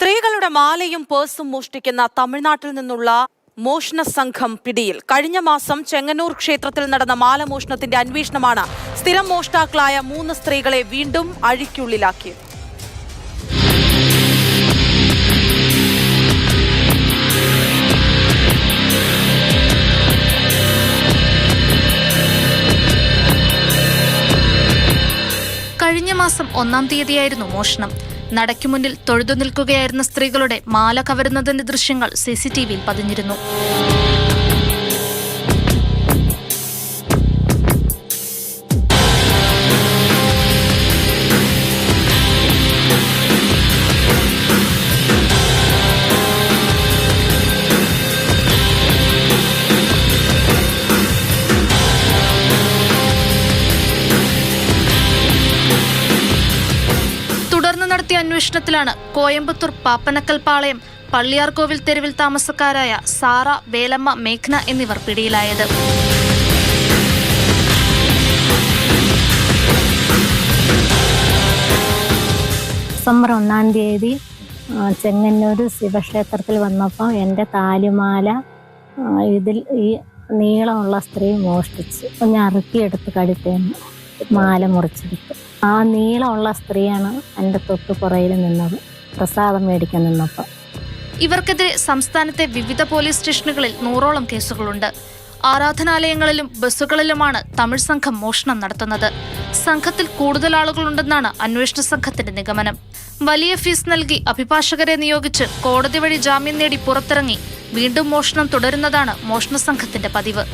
സ്ത്രീകളുടെ മാലയും പേഴ്സും മോഷ്ടിക്കുന്ന തമിഴ്നാട്ടിൽ നിന്നുള്ള മോഷണ സംഘം പിടിയിൽ. കഴിഞ്ഞ മാസം ചെങ്ങന്നൂർ ക്ഷേത്രത്തിൽ നടന്ന മാല മാലമോഷണത്തിന്റെ അന്വേഷണമാണ് സ്ഥിരം മോഷ്ടാക്കളായ മൂന്ന് സ്ത്രീകളെ വീണ്ടും അഴിക്കുള്ളിലാക്കിയത് കഴിഞ്ഞ മാസം ഒന്നാം തീയതിയായിരുന്നു മോഷണം. നടയ്ക്കു മുന്നിൽ തൊഴുതു നിൽക്കുകയായിരുന്ന സ്ത്രീകളുടെ മാല കവരുന്നതിന്റെ ദൃശ്യങ്ങൾ സിസിടിവിയിൽ പതിഞ്ഞിരുന്നു. നടത്തിയ അന്വേഷണത്തിലാണ് കോയമ്പത്തൂർ പാപ്പനക്കൽ പാളയം പള്ളിയാർകോവിൽ തെരുവിൽ താമസക്കാരായ സാറ വേലമ്മ മേഘ്ന എന്നിവർ പിടിയിലായത്. ഡിസംബർ ഒന്നാം തീയതി ചെങ്ങന്നൂർ ശിവക്ഷേത്രത്തിൽ വന്നപ്പോൾ എന്റെ താലിമാല ഇതിൽ ഈ നീളമുള്ള സ്ത്രീ മോഷ്ടിച്ച് ഒന്ന് അറുക്കിയെടുത്ത് കഴുത്തേന്ന് മാല മുറിച്ചെടുത്തു. ആ നീളമുള്ള സ്ത്രീയാണ് എന്റെ തൊട്ട് പുറയിൽ നിന്നത്. പ്രസാദം മേടിക്കാൻ നിന്നപ്പോൾ. ഇവർക്കെതിരെ സംസ്ഥാനത്തെ വിവിധ പോലീസ് സ്റ്റേഷനുകളിൽ നൂറോളം കേസുകളുണ്ട്. ആരാധനാലയങ്ങളിലും ബസ്സുകളിലുമാണ് തമിഴ് സംഘം മോഷണം നടത്തുന്നത്. സംഘത്തിൽ കൂടുതൽ ആളുകളുണ്ടെന്നാണ് അന്വേഷണ സംഘത്തിന്റെ നിഗമനം. വലിയ ഫീസ് നൽകി അഭിഭാഷകരെ നിയോഗിച്ച് കോടതി വഴി ജാമ്യം നേടി പുറത്തിറങ്ങി വീണ്ടും മോഷണം തുടരുന്നതാണ് മോഷണ സംഘത്തിന്റെ പതിവ്.